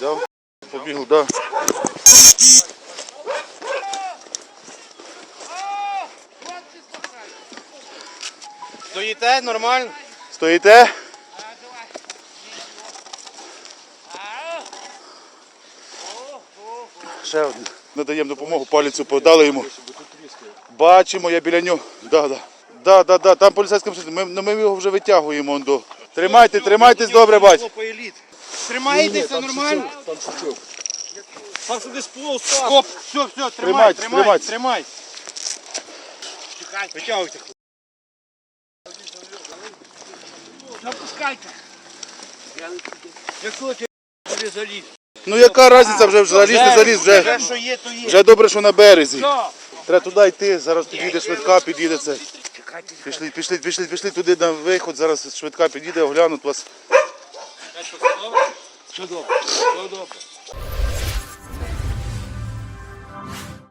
Взяв, побігли, да. Стоїте нормально? Стоїте? Ще один. Надаємо допомогу, палицю подали йому. Бачимо, я біля нього. Да, да. Да, да, да, там поліцейська машина. Ми, ну, ми його вже витягуємо. он До. Тримайте, тримайтесь добре, бать. Тримаєтеся нормально? Там шучок. Там що десь плов спав. Стоп, все, все, тримай, Тримайте, тримай, тримайте. тримай. Чекай, витягуйте. Запускайте. Якщо ти заліз. Ну яка різниця вже, вже заліз, не заліз, Вже вже, що є, то є. вже добре, що на березі. Все. Треба туди йти, зараз підійде швидка, підійде це. Пішли, пішли, пішли, пішли туди на виход, зараз швидка підійде, оглянуть вас. Все добре, все добре.